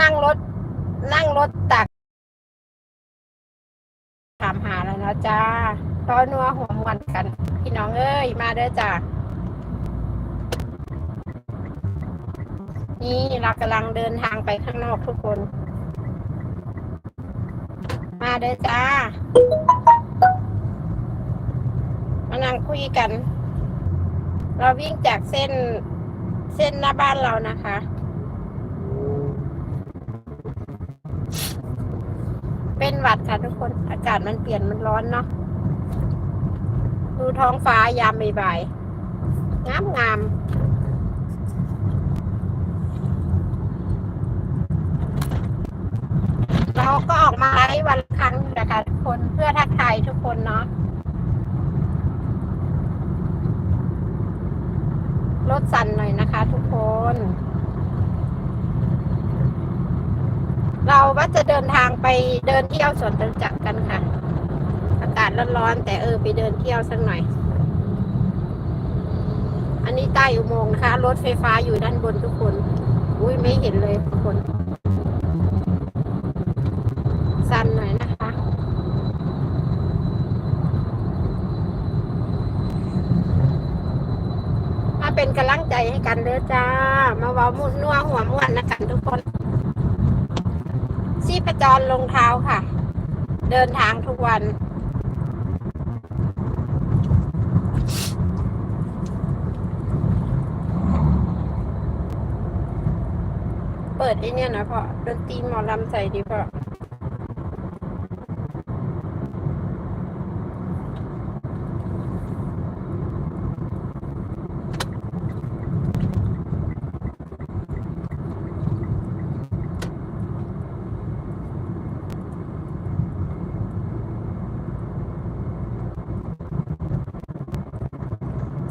นั่งรถ นั่งรถตัก ถามหาแล้วนะจ้าตอนัวหัวมวนกัน พี่น้องเอ้ย มาเด้อจ้านี่เรากำลังเดินทางไปข้างนอกทุกคน มาเด้อจ้า มานั่งคุยกัน เราวิ่งจากเส้นเส้นหน้าบ้านเรานะคะ เป็นหวัดค่ะทุกคน อากาศมันเปลี่ยนมันร้อนเนาะ ดูท้องฟ้ายามบ่ายๆงามงามๆเราก็ออกมาไลฟ์วันครั้งนะคะทุกคนเพื่อทักทายทุกคนเนาะรถสั่นหน่อยนะคะทุกคน เราว่าจะเดินทางไปเดินเที่ยวสวนจตุจักรกันค่ะ อากาศร้อนๆแต่เออไปเดินเที่ยวสักหน่อย อันนี้ใต้อุโมงค์นะคะ รถไฟฟ้าอยู่ด้านบนทุกคน อุ้ยไม่เห็นเลยทุกคน สั่นหน่อยนะคะ มาเป็นกำลังใจให้กันเด้อจ้า มาเว้ามุ่นนัวหัวม่วนนะกันทุกคน ชีพจรลงเท้าค่ะ เดินทางทุกวันเปิดไอเนี่ยนะพ่อดนตรีหมอลำใส่ดีพ่อ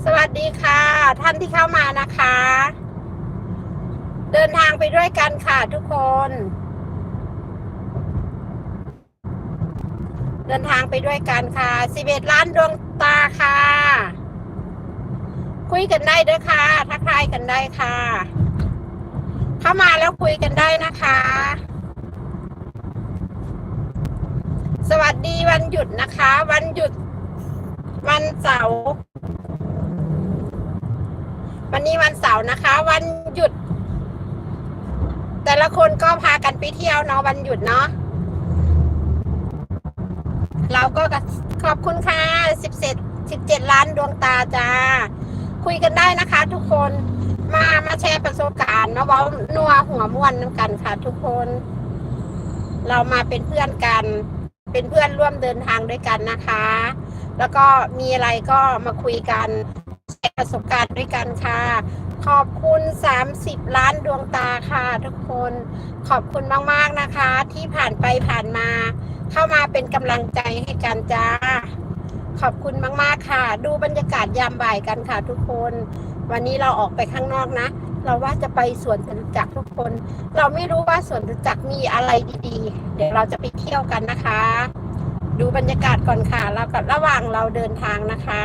สวัสดีค่ะ ท่านที่เข้ามานะคะ เดินทางไปด้วยกันค่ะทุกคน เดินทางไปด้วยกันค่ะสิบเอ็ดล้านดวงตาค่ะ คุยกันได้เด้อค่ะทักทายกันได้ค่ะ เข้ามาแล้วคุยกันได้นะคะ สวัสดีวันหยุดนะคะ วันหยุดวันเสาร์ วันนี้วันเสาร์นะคะ วันหยุด แต่ละคนก็พากันไปเที่ยวเนาะวันหยุดเนาะเราก็ขอบคุณค่ะสิบเจ็ดสิบเจ็ดล้านดวงตาจ้า คุยกันได้นะคะ ทุกคนมามาแชร์ประสบการณ์เนาะเว้านัวหัวม้วนกันค่ะ ทุกคน เรามาเป็นเพื่อนกัน เป็นเพื่อนร่วมเดินทางด้วยกันนะคะ แล้วก็มีอะไรก็มาคุยกัน ชร์ประสบการณ์ด้วยกันค่ะ ขอบคุณ 30 ล้านดวงตาค่ะทุกคนขอบคุณมาก ๆ นะคะ ที่ผ่านไปผ่านมา เข้ามาเป็นกำลังใจให้กันจ้า ขอบคุณมาก ๆ ค่ะ ดูบรรยากาศยามบ่ายกันค่ะทุกคน วันนี้เราออกไปข้างนอกนะ เราว่าจะไปสวนจตุจักรทุกคน เราไม่รู้ว่าสวนจตุจักรมีอะไรดีๆ เดี๋ยวเราจะไปเที่ยวกันนะคะ ดูบรรยากาศก่อนค่ะแล้วก็ระหว่างเราเดินทางนะคะ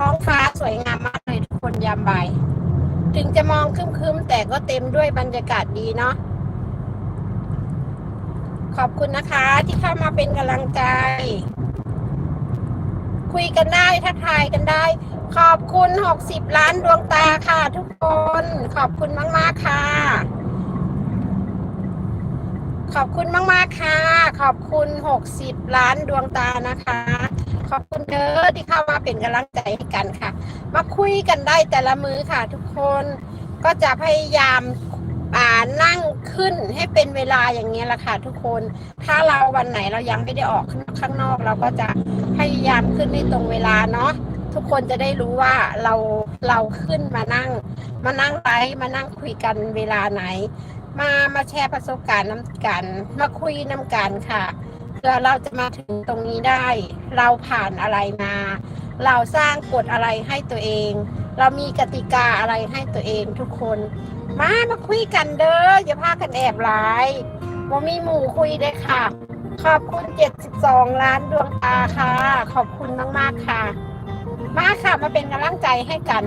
ท้องฟ้าสวยงามมากเลยทุกคนยามบ่าย ถึงจะมองครึ้มๆ แต่ก็เต็มด้วยบรรยากาศดีเนาะขอบคุณนะคะที่เข้ามาเป็นกำลังใจ คุยกันได้ทักทายกันได้ ขอบคุณ 60 ล้านดวงตาค่ะทุกคน ขอบคุณมาก ๆ ค่ะ ขอบคุณมาก ๆ ค่ะ ขอบคุณ 60 ล้านดวงตานะคะ ขอบคุณเด้อที่เข้ามาเป็นกำลังใจให้กันค่ะ มาคุยกันได้แต่ละมือค่ะ ทุกคนก็จะพยายามอ่านั่งขึ้นให้เป็นเวลาอย่างนี้ยแหละค่ะ ทุกคน ถ้าเราวันไหนเรายังไม่ได้ออกข้างนอก เราก็จะพยายามขึ้นในตรงเวลาเนาะทุกคนจะได้รู้ว่าเราเราขึ้นมานั่ง มานั่งไลฟ์มานั่งคุยกันเวลาไหน มามาแชร์ประสบการณ์น้ำกัน มาคุยน้ำกันค่ะ เพื่อเราจะมาถึงตรงนี้ได้ เราผ่านอะไรมา เราสร้างกฎอะไรให้ตัวเอง เรามีกติกาอะไรให้ตัวเองทุกคน มามาคุยกันเด้ออย่าพากันแอบไลน์ว่ามีหมู่คุยได้ค่ะ ขอบคุณ 72 ล้านดวงตาค่ะ ขอบคุณมากๆค่ะ มาค่ะมาเป็นกำลังใจให้กัน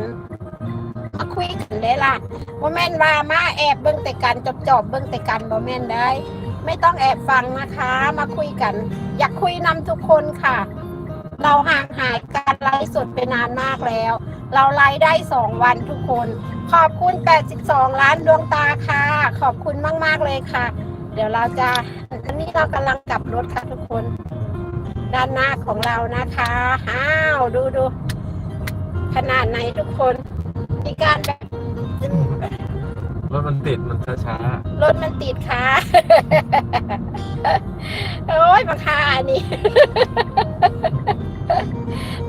มาคุยกันได้ล่ะบ่แม่นว่ามาแอบเบิ่งแต่กันจบจบๆเบิ่งแต่กันบ่แม่นได้ ไม่ต้องแอบฟังนะคะ มาคุยกัน อยากคุยนำทุกคนค่ะ เราห่างหายการไลฟ์สดไปนานมากแล้ว เราไลฟ์ได้สองวันทุกคน ขอบคุณ 82 ล้านดวงตาค่ะ ขอบคุณมาก ๆ เลยค่ะ เดี๋ยวเราจะอันนี้เรากำลังกลับรถค่ะทุกคน ด้านหน้าของเรานะคะอ้าวดูดูขนาดไหนทุกคน มีการแบบ มันติดมันช้ารถมันติดค่ะ โอ้ยมาค่ะอันนี้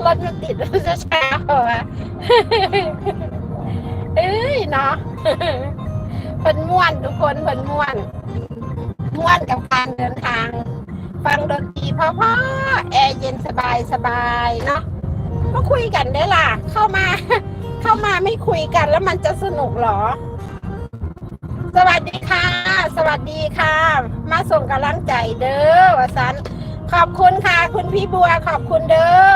รถมันติดมันจะช้าเหรอวะเอ้ยเนาะเพิ่นม่วนทุกคนเพิ่นม่วน ม่วนกับการเดินทาง ฟังดนตรีเพราะๆแอร์เย็นสบายสบายๆเนาะมาคุยกันได้ล่ะ เข้ามา เข้ามาไม่คุยกันแล้วมันจะสนุกเหรอ สวัสดีค่ะ สวัสดีค่ะ มาส่งกำลังใจเด้อวสันขอบคุณค่ะ คุณพี่บัวขอบคุณเด้อ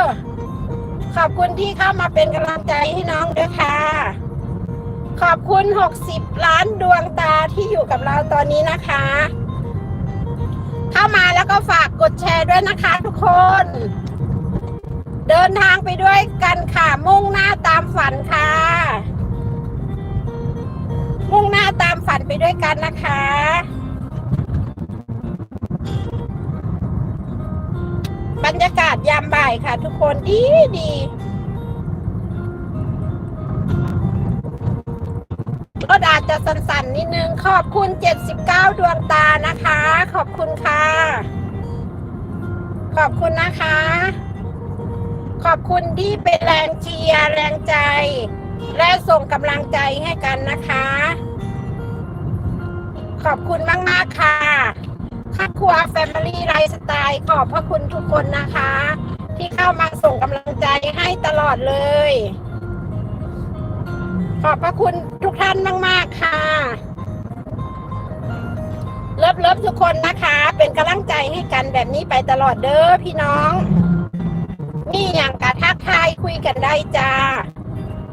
ขอบคุณที่เข้ามาเป็นกำลังใจให้น้องด้วยค่ะ ขอบคุณ 60 ล้านดวงตาที่อยู่กับเราตอนนี้นะคะ เข้ามาแล้วก็ฝากกดแชร์ด้วยนะคะทุกคน เดินทางไปด้วยกันค่ะมุ่งหน้าตามฝันค่ะ มุ่งหน้าตามฝันไปด้วยกันนะคะ บรรยากาศยามบ่ายค่ะ ทุกคนดีดีรถอาจจะสั่นๆนิดนึง ขอบคุณ 79 ดวงตานะคะ ขอบคุณค่ะ ขอบคุณนะคะ ขอบคุณที่เป็นแรงเชียร์แรงใจ และส่งกำลังใจให้กันนะคะ ขอบคุณมากๆค่ะครอบครัว Family Lifestyle ขอบพระคุณทุกคนนะคะ ที่เข้ามาส่งกำลังใจให้ตลอดเลย ขอบพระคุณทุกท่านมาก ๆ ค่ะเลิฟเลิฟทุกคนนะคะ เป็นกำลังใจให้กันแบบนี้ไปตลอดเด้อพี่น้อง นี่อย่างกะทักทายคุยกันได้จ้า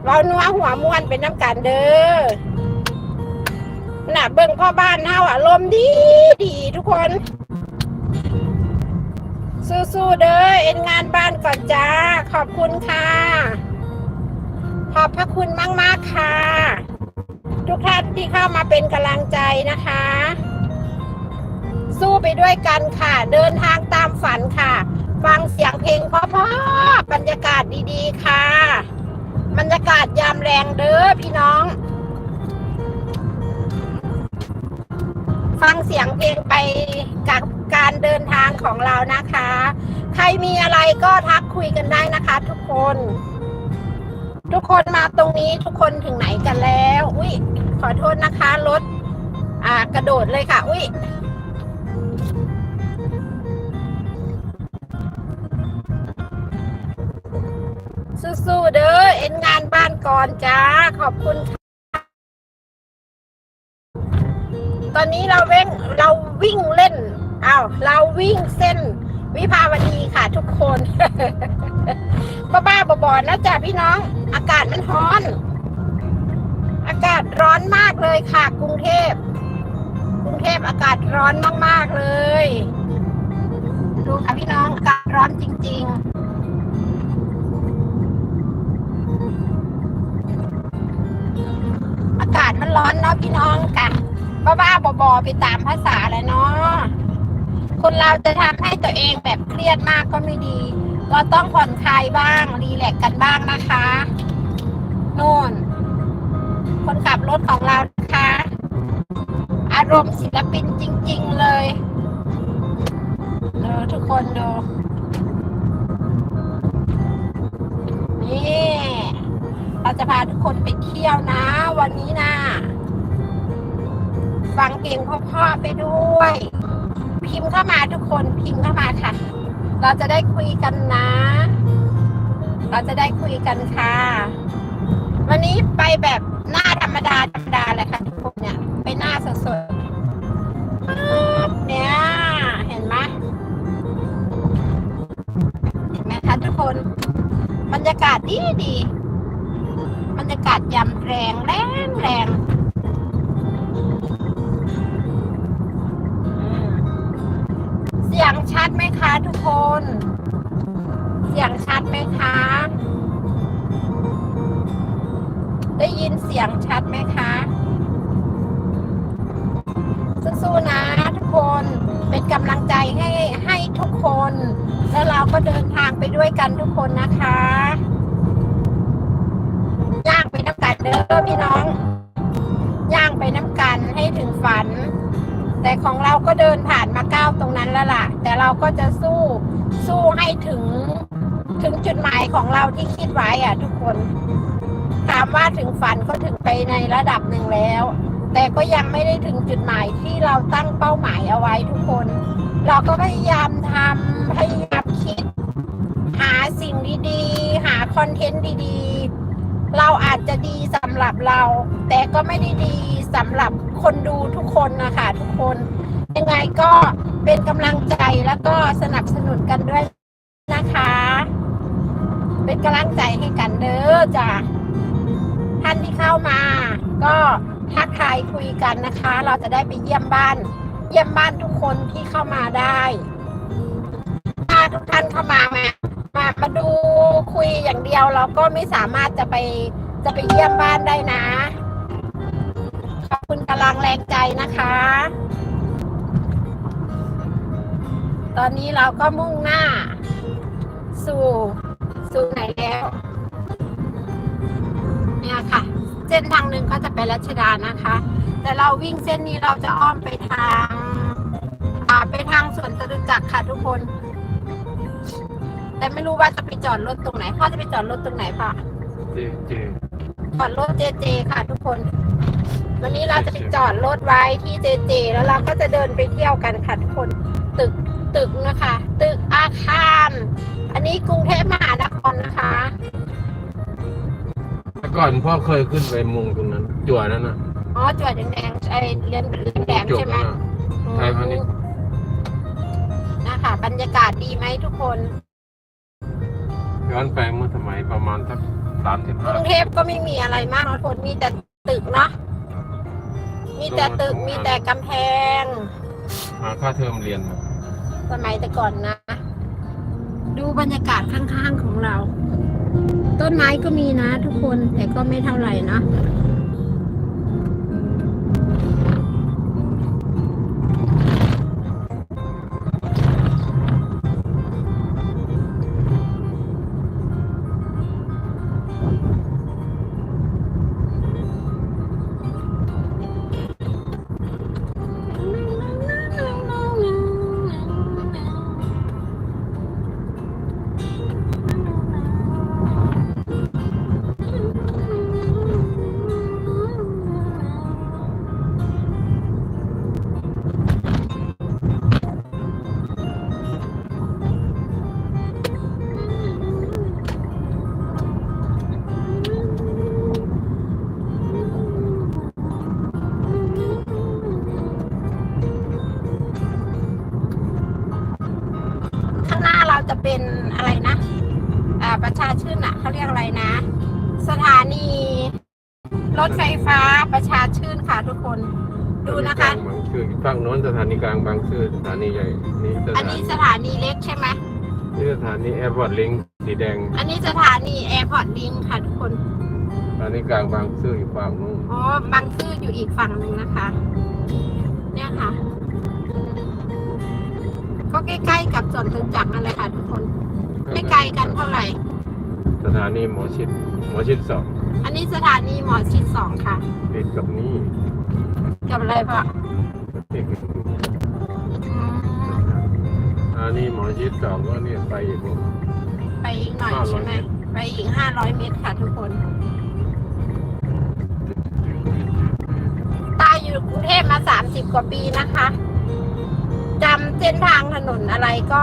เรานัวหัวม้วนเป็นน้ำกันเด้อน่ะเบิ่งพ่อบ้านเฮาอารมดีดีทุกคน สู้ๆเด้อเอ็นงานบ้านก่อนจ้า ขอบคุณค่ะ ขอบพระคุณมาก ๆ ค่ะ ทุกท่านที่เข้ามาเป็นกำลังใจนะคะ สู้ไปด้วยกันค่ะ เดินทางตามฝันค่ะ ฟังเสียงเพลงเพราะๆบรรยากาศดี ๆ ค่ะ บรรยากาศยามแรงเด้อพี่น้อง ฟังเสียงเพลงไปกับการเดินทางของเรานะคะ ใครมีอะไรก็ทักคุยกันได้นะคะทุกคน ทุกคนมาตรงนี้ทุกคนถึงไหนกันแล้ว อุ้ยขอโทษนะคะรถอ่ากระโดดเลยค่ะ อุ้ย สู้ๆเด้อเอ็นงานบ้านก่อนจ้า ขอบคุณค่ะตอนนี้เราเว่งเราวิ่งเล่นอ้าวเราวิ่งเส้น วิภาวดีค่ะทุกคน บ้าบ้าๆบอๆนะจ๊ะพี่น้อง อากาศมันร้อน อากาศร้อนมากเลยค่ะ กรุงเทพกรุงเทพอากาศร้อนมากๆเลย ดูค่ะพี่น้องอากาศร้อนจริง ๆ มันร้อนเนาะพี่น้องกันบ้าบ้าๆบอๆไปตามภาษาแหละเนาะคนเราจะทำให้ตัวเองแบบเครียดมากก็ไม่ดี เราต้องผ่อนคลายบ้างรีแลกกันบ้างนะคะนู่น คนขับรถของเรานะคะ อารมณ์ศิลปินจริง ๆเลยเดูทุกคนดูนี่ จะพาทุกคนไปเที่ยวนะ วันนี้นะฟังเพลงพ่อๆไปด้วย พิมพ์เข้ามาทุกคนพิมพ์เข้ามาค่ะ เราจะได้คุยกันนะ เราจะได้คุยกันค่ะ วันนี้ไปแบบหน้าธรรมดาธรรมดาเลยค่ะทุกคนเนี่ย ไปหน้าสดๆเนี่ยเห็นไหมเห็นไหมคะทุกคน บรรยากาศดีดี บรรยากาศยามแรงแรงแรงเสียงชัดไหมคะทุกคน เสียงชัดไหมคะ ได้ยินเสียงชัดไหมคะสู้ๆนะทุกคนเป็นกำลังใจให้ให้ทุกคน แล้วเราก็เดินทางไปด้วยกันทุกคนนะคะย่างไปน้ำกันเด้ อพี่น้อง ย่างไปน้ำกันให้ถึงฝัน แต่ของเราก็เดินผ่านมาก้าวตรงนั้นแล้วล่ะ แต่เราก็จะสู้สู้ให้ถึงถึงจุดหมายของเราที่คิดไว้อะ ทุกคนถามว่าถึงฝันก็ถึงไปในระดับหนึ่งแล้ว แต่ก็ยังไม่ได้ถึงจุดหมายที่เราตั้งเป้าหมายเอาไว้ทุกคน เราก็พยายามทำพยายามคิด หาสิ่งดีๆ หาคอนเทนต์ดีๆ เราอาจจะดีสำหรับเรา แต่ก็ไม่ได้ดีสำหรับคนดูทุกคนนะคะทุกคน ยังไงก็เป็นกำลังใจแล้วก็สนับสนุนกันด้วยนะคะ เป็นกำลังใจให้กันเด้อจ้ะท่านที่เข้ามา ก็ทักทายคุยกันนะคะ เราจะได้ไปเยี่ยมบ้าน เยี่ยมบ้านทุกคนที่เข้ามาได้ถ้าทุกท่านเข้ามามา มามาดูคุยอย่างเดียวเราก็ไม่สามารถจะไปจะไปเยี่ยมบ้านได้นะ ขอบคุณกำลังแรงใจนะคะ ตอนนี้เราก็มุ่งหน้า สู่ สู่ไหนแล้ว เนี่ยค่ะ เส้นทางหนึ่งก็จะไปรัชดานะคะ แต่เราวิ่งเส้นนี้เราจะอ้อมไปทาง อ่าไปทางสวนจตุจักรค่ะทุกคน แต่ไม่รู้ว่าจะไปจอดรถตรงไหนพ่อจะไปจอดรถตรงไหนพ่อเจเจจอดรถเจเจค่ะทุกคน วันนี้เราจะไปจอดรถไว้ที่เจเจ แล้วเราก็จะเดินไปเที่ยวกันค่ะทุกคนตึกตึกนะคะ ตึกอาคาร อันนี้กรุงเทพมหานครนะคะแต่ก่อนพ่อเคยขึ้นไปมุงตรงนั้นจั่วนั้นน่ะอ๋อจอดแดงๆไอเรียนเรียนแดงจบใช่ไหมแล้วน่ะใช่พาณิชย์นะคะ บรรยากาศดีไหมทุกคน ย้อนไปเมื่อสมัยประมาณสักสามสิบกห้ารุงเทพก็ไม่มีอะไรมากนะทุกคนมีแต่ตึกเนาะมีแต่ตึกมีแต่กำแพง หาค่าเทอมเรียนน่ะสมัยแต่ก่อนนะ ดูบรรยากาศข้างๆของเรา ต้นไม้ก็มีนะทุกคนแต่ก็ไม่เท่าไหร่นะ จะเป็นอะไรนะอ่าประชาชื่นอะเขาเรียกอะไรนะ สถานี รถไฟฟ้าประชาชื่นค่ะทุกคนดูนะคะบางซื่อฝั่งโน้นสถานีกลางบางซื่อสถานีใหญ่นี่สอันถานี้นีสถานีเล็กใช่ไหมนี่สถานีแอร์พอร์ตลิงสีแดงอันนี้สถานีแอร์พอร์ตลิงค่ะทุกคนสถานีกลางบางซื่ออยู่ฝั่งนู้นอ๋อบางซื่ออยู่อีกฝั่งหนึ่งนะคะ เนี่ยค่ะก็ ใกล้ๆกับสวนจตุจักรนั่นแหละค่ะทุกคน ไม่ไกลกันเท่าไหร่ สถานีหมอชิดหมอชิดสองอันนี้สถานีหมอชิดสองค่ะติดกับนี่กับอะไรพ่อติดกับนี่อืมสถานีหมอชิดสองก็เนี่ยไปอีกนู่นไปอีกหน่อย500ใช่ไหมเมตรไปอีกห้าร้อยเมตรค่ะทุกคนตายอยู่กรุงเทพมาสามสิบกว่าปีนะคะจำ เส้นทางถนนอะไรก็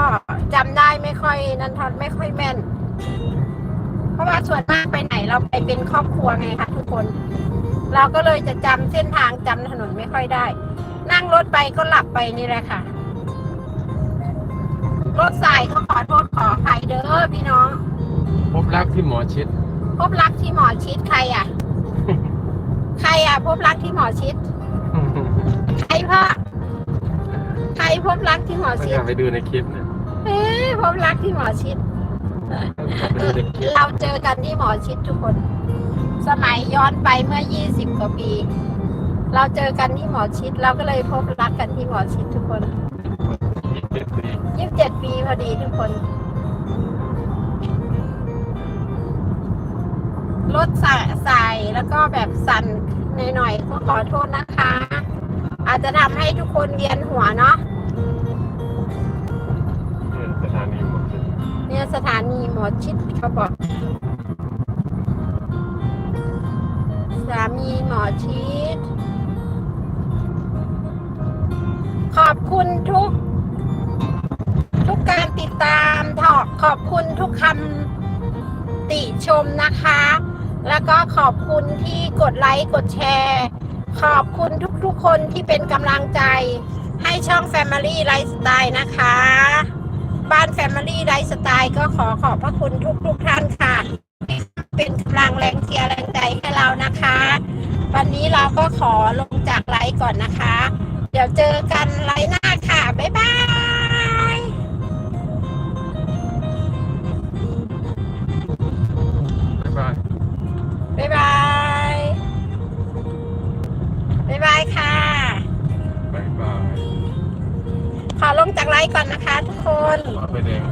จำได้ไม่ค่อยนันทอนไม่ค่อยแม่น เพราะว่าส่วนมากไปไหนเราไปเป็นครอบครัวไงคะทุกคน เราก็เลยจะจำเส้นทางจำถนนไม่ค่อยได้ นั่งรถไปก็หลับไปนี่แหละค่ะ รถสายก็ขอโทษขออภัยเด้อพี่น้อง พบรักที่หมอชิด พบรักที่หมอชิดใครอะ ใครอะ พบรักที่หมอชิด ใครพ่อ ใครพบรักที่หมอไม่ชิอดยากไปดูในคลิปเนี่ยเอ๊ะพบรักที่หมอชิดอยากไปดูในคลิปเราเจอกันที่หมอชิดทุกคน สมัยย้อนไปเมื่อ 20 กว่าปี เราเจอกันที่หมอชิด เราก็เลยพบรักกันที่หมอชิดทุกคนเจ็ดปี27 ปีพอดีทุกคน รถใส่ใส่แล้วก็แบบสั่นหน่อยๆก็ขอโทษนะคะ อาจจะทำให้ทุกคนเวียนหัวเนาะเนี่ยสถานีหมดเลยเนี่ยสถานีหมอชิดเขาบอกสามีหมอชิด ขอบคุณทุก ทุกการติดตามถอกขอบคุณทุกคำติชมนะคะ แล้วก็ขอบคุณที่กดไลค์ กดแชร์ ขอบคุณทุกๆคนที่เป็นกำลังใจ ให้ช่อง Family Lifestyle นะคะ บ้าน Family Lifestyle ก็ขอขอบพระคุณทุกๆท่านค่ะ เป็นกำลังแรงเชียร์แรงใจให้เรานะคะ วันนี้เราก็ขอลงจากไลฟ์ก่อนนะคะ เดี๋ยวเจอกันไลฟ์หน้าค่ะ บ๊ายบายบ๊ายายบายบ๊ายบายค่ะบ๊ายบายขอลงจากไลฟ์ก่อนนะคะทุกคน ขอไปแดง